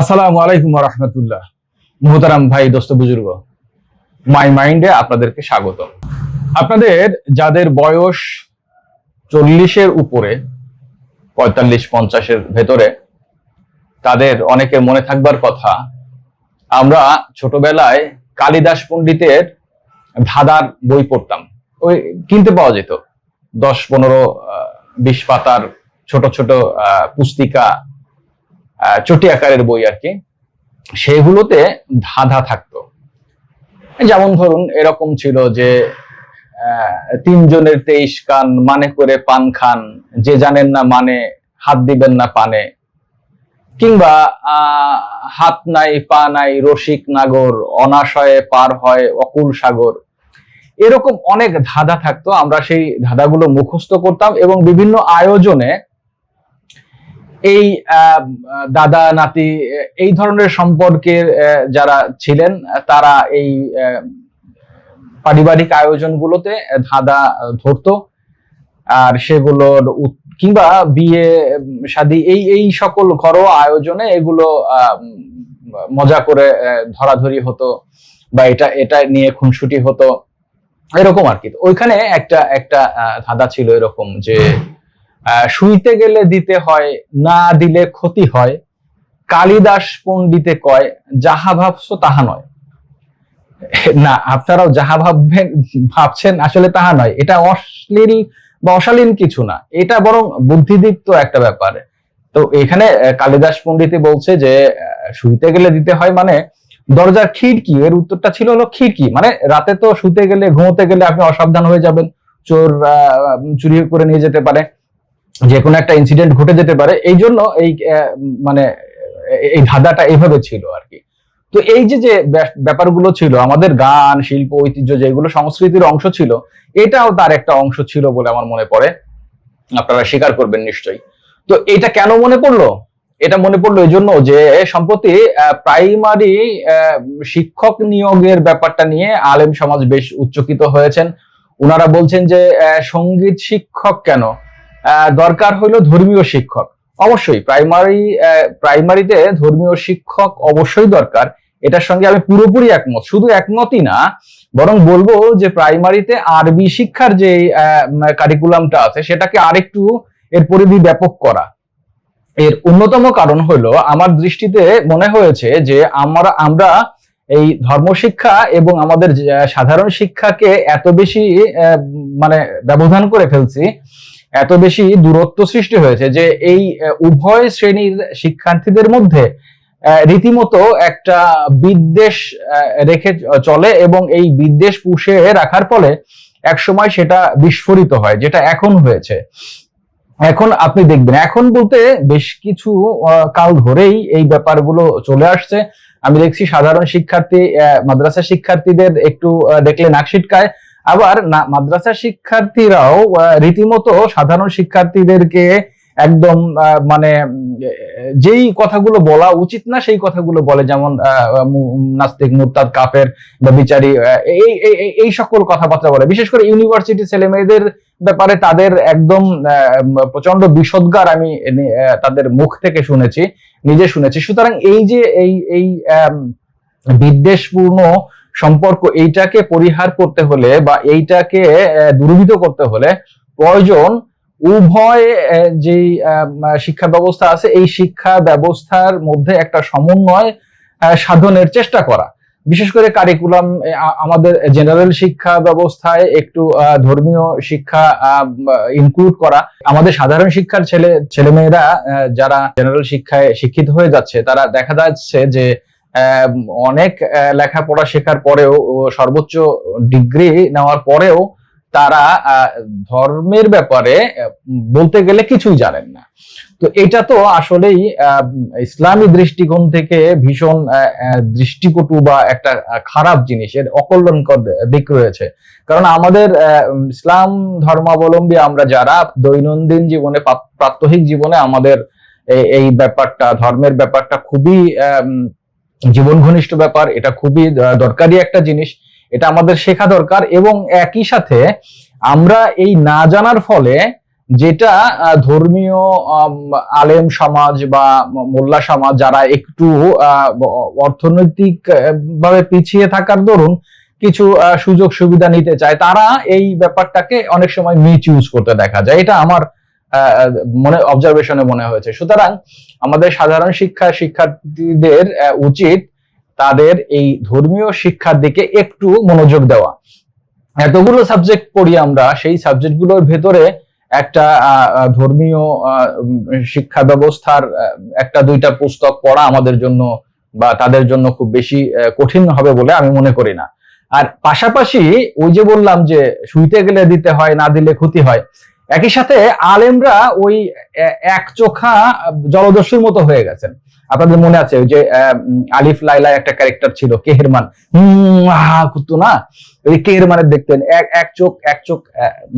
আসসালামু আলাইকুম রহমতুল্লাহ। মোহতারাম ভাই, দোস্ত, বুজুর্গ, মাই মাইন্ডে আপনাদেরকে স্বাগত আপনাদের, যাদের বয়স চল্লিশের উপরে, পঁয়তাল্লিশ, পঞ্চাশের ভেতরে, তাদের অনেকের মনে থাকবার কথা, আমরা ছোটবেলায় কালিদাস পণ্ডিতের ধাঁধার বই পড়তাম। ওই কিনতে পাওয়া যেত। দশ, পনেরো বিশ পাতার ছোট ছোট পুস্তিকা চটি আকারের বই আর কি, সেগুলোতে ধাঁধা থাকতো। যেমন ধরুন, এরকম ছিল যে তিনজনের তেইশ কান মানে করে পান খান, যে জানেন না মানে হাত দিবেন না পানে। কিংবা হাত নাই, পা নাই, রসিক নাগর, অনাশয়ে পার হয়, অকুল সাগর। এরকম অনেক ধাঁধা থাকতো, আমরা সেই ধাঁধাগুলো মুখস্থ করতাম এবং বিভিন্ন আয়োজনে এই দাদা, নাতি এই ধরনের সম্পর্কের যারা ছিলেন, তারা এই পারিবারিক আয়োজনগুলোতে ধাঁধা ধরতো। আর সেগুলোর কিংবা বিয়ে শাদী এই এই সকল ঘরোয়া আয়োজনে এগুলো মজা করে ধরাধরি হতো বা এটা এটা নিয়ে খুনসুটি হতো। এরকম আর কি। ওইখানে একটা একটা ধাঁধা ছিল এরকম যে শুইতে গেলে দিতে হয়, না দিলে ক্ষতি হয়। কালিদাস পণ্ডিতে কয়, যাহা ভাবছ তাহা নয়। না, আপনারাও যাহা ভাববেন, ভাবছেন, আসলে তাহা নয়। এটা অশ্লীল বা অশালীন কিছু না। এটা বরং বুদ্ধিদীপ্ত একটা ব্যাপার। তো এখানে কালিদাস পণ্ডিতে বলছে যে শুইতে গেলে দিতে হয় মানে দরজার খিড়কি, এর উত্তরটা ছিল হলো খিড়কি। মানে রাতে তো শুতে গেলে, ঘুমোতে গেলে আপনি অসাবধান হয়ে যাবেন। চোর চুরি করে নিয়ে যেতে পারে। যে কোনো একটা ইনসিডেন্ট ঘটে যেতে পারে, এই জন্য এই মানে এই ধাঁধাটা এইভাবে ছিল আর কি। তো এই যে যে ব্যাপারগুলো ছিল, আমাদের গান, শিল্প, ঐতিহ্য যেগুলো সংস্কৃতির অংশ ছিল, এটাও তার একটা অংশ ছিল বলে আমার মনে পড়ে। আপনারা স্বীকার করবেন নিশ্চয়ই। তো এটা কেন মনে পড়ল? এটা মনে পড়ল এই জন্য যে, সম্প্রতি প্রাইমারি শিক্ষক নিয়োগের ব্যাপারটা নিয়ে আলেম সমাজ বেশ উচ্চকিত হয়েছেন। ওনারা বলছেন যে সংগীত শিক্ষক কেন? দরকার হইল ধর্মীয় শিক্ষক। অবশ্যই প্রাইমারি প্রাইমারিতে ধর্মীয় শিক্ষক অবশ্যই দরকার। এটার সঙ্গে আমি পুরোপুরি একমত। শুধু একমতই না, বরং বলব যে প্রাইমারিতে আরবি শিক্ষার যে কারিকুলামটা আছে, সেটাকে আরেকটু এর পরিধি ব্যাপক করা। এর অন্যতম কারণ হলো আমার দৃষ্টিতে মনে হয়েছে যে আমরা আমরা এই ধর্মশিক্ষা এবং আমাদের সাধারণ শিক্ষাকে এত বেশি মানে ব্যবধান করে ফেলছি এত বেশি দূরত্ব সৃষ্টি হয়েছে যে এই উভয় শ্রেণির শিক্ষার্থীদের মধ্যে রীতিমতো একটা বিদ্বেষ রেখে চলে এবং এই বিদ্বেষ পুষে রাখার ফলে একসময় সেটা বিস্ফোরিত হয়, যেটা এখন হয়েছে। এখন আপনি দেখবেন, এখন বলতে বেশ কিছু কাল ধরেই এই ব্যাপারগুলো চলে আসছে। আমি দেখছি সাধারণ শিক্ষার্থী মাদ্রাসা শিক্ষার্থীদের একটু দেখলে নাক ছিটকায়। আবার মাদ্রাসা শিক্ষার্থীরাও রীতিমতো সাধারণ শিক্ষার্থীদেরকে একদম মানে যেই কথাগুলো বলা উচিত না, সেই কথাগুলো বলে। যেমন নাস্তিক মুরতাদ কাফের বা বিচারি এই, এই- সকল কথাবার্তা বলে। বিশেষ করে ইউনিভার্সিটি ছেলে মেয়েদের ব্যাপারে তাদের একদম প্রচণ্ড বিষদগার আমি তাদের মুখ থেকে শুনেছি, নিজে শুনেছি। সুতরাং এই যে, এই এই বিদ্বেষপূর্ণ সম্পর্ক এইটাকে পরিহার করতে হলে বা এইটাকে আহ, দূরীভূত করতে হলে প্রয়োজন উভয় আম, শিক্ষা ব্যবস্থা আছে এই শিক্ষা ব্যবস্থার মধ্যে একটা সমন্বয় সাধনের চেষ্টা করা। বিশেষ করে কারিকুলাম আমাদের জেনারেল শিক্ষা ব্যবস্থায় একটু ধর্মীয় শিক্ষা ইনক্লুড করা। আমাদের সাধারণ শিক্ষার ছেলে ছেলেমেয়েরা যারা জেনারেল শিক্ষায় শিক্ষিত হয়ে যাচ্ছে তারা দেখা যাচ্ছে যে অনেক লেখাপড়া শেখার পরেও সর্বোচ্চ ডিগ্রি নেওয়ার পরেও তারা আহ, ধর্মের ব্যাপারে বলতে গেলে কিছুই জানেন না। তো এটা তো আসলেই আহ, ইসলামী দৃষ্টিকোণ থেকে ভীষণ আহ, আহ, দৃষ্টিকটু বা একটা খারাপ জিনিস এর অকল্যাণকর দিক রয়েছে। কারণ আমাদের ইসলাম ধর্মাবলম্বী আমরা যারা দৈনন্দিন জীবনে প্রাত্যহিক জীবনে আমাদের এই ব্যাপারটা ধর্মের ব্যাপারটা খুবই আম, জীবন ঘনিষ্ঠ ব্যাপার, এটা খুবই দরকারি একটা জিনিস। এটা আমাদের শেখা দরকার এবং একই সাথে আমরা এই না জানার ফলে যেটা ধর্মীয় আলেম সমাজ বা মোল্লা সমাজ যারা একটু অর্থনৈতিক ভাবে পিছিয়ে থাকার দরুন কিছু সুযোগ সুবিধা নিতে চায়, তারা এই ব্যাপারটাকে অনেক সময় মিস ইউজ করতে দেখা যায়। এটা আমার মনে অবজারভেশনে মনে হয়েছে। সুতরাং আমাদের সাধারণ শিক্ষা শিক্ষার্থীদের উচিত তাদের এই ধর্মীয় শিক্ষার দিকে একটু মনোযোগ দেওয়া। এতগুলো সাবজেক্ট পড়ি আমরা, সেই সাবজেক্টগুলোর ভেতরে একটা ধর্মীয় শিক্ষা ব্যবস্থার একটা দুইটা পুস্তক পড়া আমাদের জন্য বা তাদের জন্য খুব বেশি কঠিন হবে বলে আমি মনে করি না। আর পাশাপাশি ওই যে বললাম যে শুইতে গেলে দিতে হয়, না দিলে ক্ষতি হয় একই সাথে আলেমরা ওই এক চোখা জলদস্যুর মতো হয়ে গেছেন। আপনাদের মনে আছে ওই যে আলিফ লাইলা একটা ক্যারেক্টার ছিল, কেহেরমান। কুত্তু না। ওই কেহেরমানের দেখতেন, এক এক চোখ এক চোখ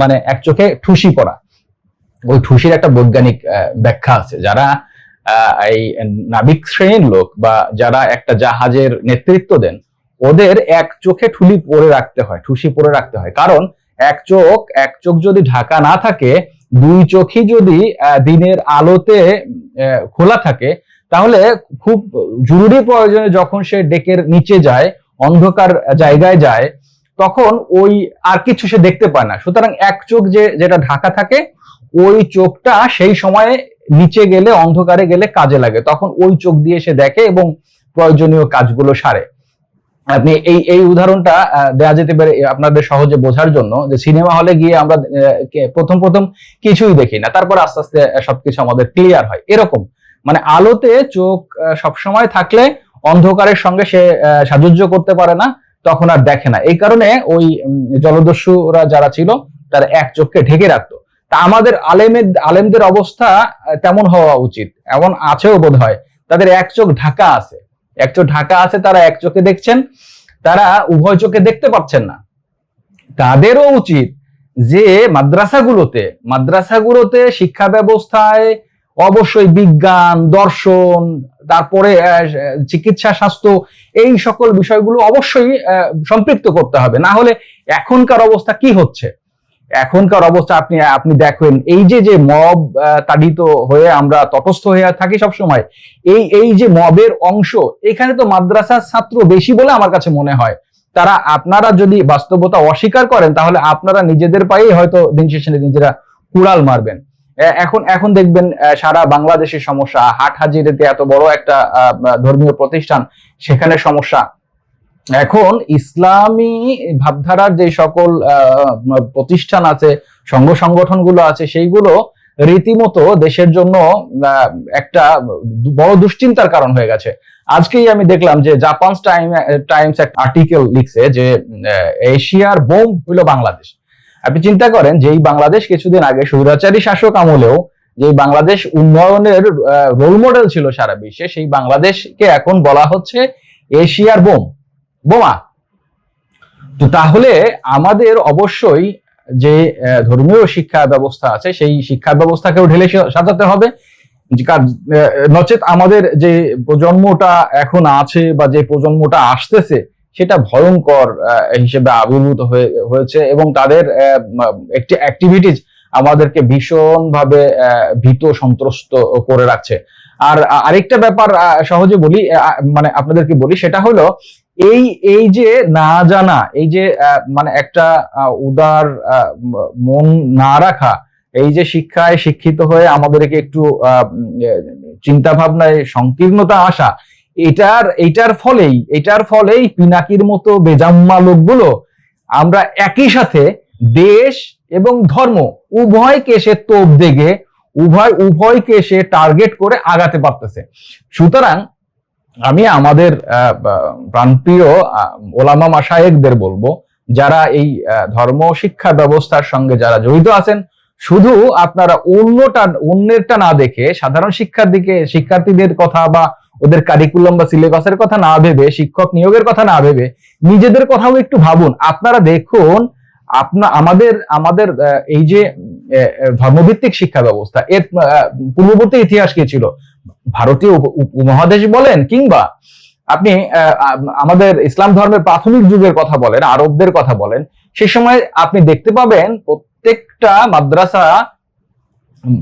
মানে এক চোখে ঠুসি পড়া। ওই ঠুসির একটা বৈজ্ঞানিক ব্যাখ্যা আছে। যারা এই নাবিক শ্রেণির লোক বা যারা একটা জাহাজের নেতৃত্ব দেন, ওদের এক চোখে ঠুলি পরে রাখতে হয়, ঠুসি পরে রাখতে হয়। কারণ এক চোখ এক চোখ যদি ঢাকা না থাকে, দুই চোখই যদি দিনের আলোতে খোলা থাকে, তাহলে খুব জরুরি প্রয়োজনে যখন সে ডেকের নিচে যায়, অন্ধকার জায়গায় যায়, তখন ওই আর কিছু সে দেখতে পায় না। সুতরাং এক চোখ যে, যেটা ঢাকা থাকে, ওই চোখটা সেই সময়ে নিচে গেলে, অন্ধকারে গেলে কাজে লাগে। তখন ওই চোখ দিয়ে সে দেখে এবং প্রয়োজনীয় কাজগুলো সারে। আপনি এই এই উদাহরণটা দেওয়া যেতে পারে আপনাদের সহজে বোঝার জন্য যে সিনেমা হলে গিয়ে আমরা প্রথম প্রথম কিছুই দেখি না তারপর আস্তে আস্তে সবকিছু আমাদের ক্লিয়ার হয়। এরকম। মানে আলোতে চোখ সবসময় থাকলে অন্ধকারের সঙ্গে সে আহ, সাযুজ্য করতে পারে না তখন আর দেখে না। এই কারণে ওই জলদস্যুরা যারা ছিল তারা এক চোখকে ঢেকে রাখতো। তা আমাদের আলেমের আলেমদের অবস্থা তেমন হওয়া উচিত। এমন আছেও বোধ হয় তাদের এক চোখ ঢাকা আছে। এক চোখ ঢাকা আছে, তারা এক চোখে দেখছেন, তারা উভয় চোখে দেখতে পাচ্ছেন না। তাদেরও উচিত যে মাদ্রাসাগুলোতে মাদ্রাসাগুলোতে শিক্ষা ব্যবস্থায় অবশ্যই বিজ্ঞান, দর্শন, তারপরে চিকিৎসা, স্বাস্থ্য, এই সকল বিষয়গুলো অবশ্যই সম্পৃক্ত করতে হবে। না হলে এখনকার অবস্থা কি হচ্ছে? এখনকার অবস্থা আপনি আপনি দেখেন, এই যে যে মব তাড়িত হয়ে আমরা তটস্থ হয়ে থাকি সব সময় এই এই যে মবের অংশ, এখানে তো মাদ্রাসার ছাত্র বেশি বলে আমার কাছে মনে হয়। তারা আপনারা যদি বাস্তবতা অস্বীকার করেন, তাহলে আপনারা নিজেদের পায়েই হয়তো দিন শেষে নিজেরা কুড়াল মারবেন। এখন এখন দেখবেন সারা বাংলাদেশের সমস্যা হাট হাজিরেতে এত বড় একটা ধর্মীয় প্রতিষ্ঠান, সেখানে সমস্যা। এখন ইসলামী ভাবধারার যে সকল প্রতিষ্ঠান আছে, সংঘ সংগঠনগুলো আছে, সেইগুলো রীতিমতো দেশের জন্য একটা বড় দুশ্চিন্তার কারণ হয়ে গেছে। আজকেই আমি দেখলাম যে জাপান টাইম, টাইমস একটা আর্টিকেল লিখছে যে এশিয়ার বোম হইল বাংলাদেশ। আপনি চিন্তা করেন যে এই বাংলাদেশ কিছুদিন আগে স্বৈরাচারী শাসক আমলেও যে বাংলাদেশ উন্নয়নের রোল মডেল ছিল সারা বিশ্বে, সেই বাংলাদেশকে এখন বলা হচ্ছে এশিয়ার বোম। বোমা। তো তাহলে আমাদের অবশ্যই যে ধর্মীয় শিক্ষা ব্যবস্থা আছে, সেই শিক্ষা ব্যবস্থাকেও ঢেলে সাজাতে হবে। নচেত আমাদের যে প্রজন্মটা এখন আছে বা যে প্রজন্মটা আসতেছে, সেটা ভয়ঙ্কর হিসেবে আবির্ভূত হয়ে, হয়েছে এবং তাদের একটি অ্যাক্টিভিটিস আমাদেরকে ভীষণ ভাবে ভীত সন্ত্রস্ত করে রাখছে। আর আরেকটা ব্যাপার সহজে বলি মানে আপনাদেরকে বলি, সেটা হলো এই এই যে না জানা, এই যে মানে একটা উদার মন না রাখা, এই যে শিক্ষায় শিক্ষিত হয়ে আমাদেরকে একটু চিন্তা ভাবনায় সংকীর্ণতা আসা, এটার এটার ফলেই এটার ফলেই পিনাকির মতো বেজাম্মা লোকগুলো আমরা একই সাথে দেশ এবং ধর্ম উভয়কে সে তোপ দেগে, উভয়, উভয়কে সে টার্গেট করে আগাতে পারতেছে। সুতরাং আমি আমাদের প্রাণপ্রিয় ওলামা মাসায়েকদের বলব, যারা এই ধর্ম শিক্ষা ব্যবস্থার সঙ্গে যারা জড়িত আছেন, শুধু আপনারা অন্যটা, অন্যেরটা না দেখে, সাধারণ শিক্ষার দিকে, শিক্ষার্থীদের কথা বা ওদের কারিকুলাম বা সিলেবাসের কথা না ভেবে, শিক্ষক নিয়োগের কথা না ভেবে, নিজেদের কথাও একটু ভাবুন। আপনারা দেখুন, আপনা, আমাদের আমাদের এই যে ধর্মভিত্তিক শিক্ষা ব্যবস্থা। এর পূর্ববর্তী ইতিহাস কি ছিল? ভারতীয় উপ- উপ- উপমহাদেশ বলেন কিংবা আপনি আমাদের ইসলাম ধর্মের প্রাথমিক যুগের কথা বলেন, আরবদের কথা বলেন, সে সময় আপনি দেখতে পাবেন প্রত্যেকটা মাদ্রাসা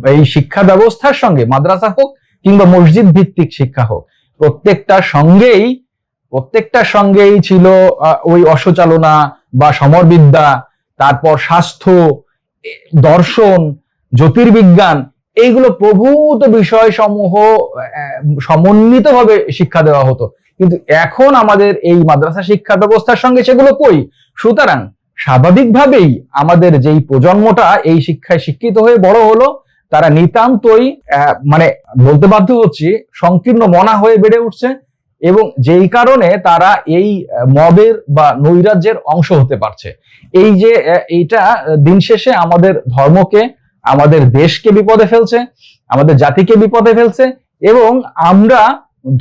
এই শিক্ষা ব্যবস্থার সঙ্গে, মাদ্রাসা হোক কিংবা মসজিদ ভিত্তিক শিক্ষা হোক, প্রত্যেকটার সঙ্গেই প্রত্যেকটার সঙ্গেই ছিল ওই অসচালনা বা সমরবিদ্যা, তারপর স্বাস্থ্য দর্শন, জ্যোতির্বিজ্ঞান, এইগুলো প্রভূত বিষয় সমূহ সমন্বিতভাবে শিক্ষা দেওয়া হতো। কিন্তু এখন আমাদের এই মাদ্রাসা শিক্ষা ব্যবস্থার সঙ্গে সেগুলো কই? সুতরাং স্বাভাবিকভাবেই আমাদের যেই প্রজন্মটা এই শিক্ষায় শিক্ষিত হয়ে বড় হলো, তারা নিতান্তই মানে বলতে বাধ্য হচ্ছি, সংকীর্ণ মনা হয়ে বেড়ে উঠছে। এবং যেই কারণে তারা এই মবের বা নৈরাজ্যের অংশ হতে পারছে। এই যে এইটা দিন শেষে আমাদের ধর্মকে, আমাদের দেশকে বিপদে ফেলছে, আমাদের জাতিকে বিপদে ফেলছে এবং আমরা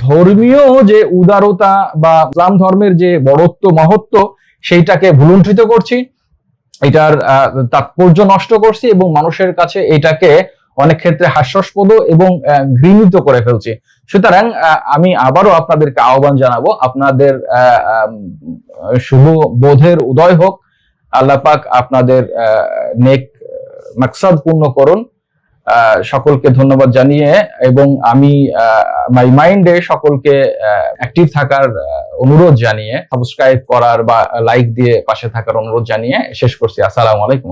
ধর্মীয় যে উদারতা বা ইসলাম ধর্মের যে বড়ত্ব, মহত্ব, সেইটাকে ভুলুণ্ঠিত করছি, এটার তাৎপর্য নষ্ট করছি এবং মানুষের কাছে এটাকে অনেক ক্ষেত্রে হাস্যাস্পদ এবং ঘৃণিত করে ফেলছি। সুতরাং আমি আবারও আপনাদেরকে আহ্বান জানাব, আপনাদের শুভ বোধের উদয় হোক। আল্লাহ পাক আপনাদের নেক মাকসাদ পূর্ণ করুন। সকলকে ধন্যবাদ জানিয়ে এবং আমি মাই মাইন্ডে সকলকে অ্যাক্টিভ থাকার অনুরোধ জানিয়ে সাবস্ক্রাইব করার বা লাইক দিয়ে পাশে থাকার অনুরোধ জানিয়ে শেষ করছি। আসসালামু আলাইকুম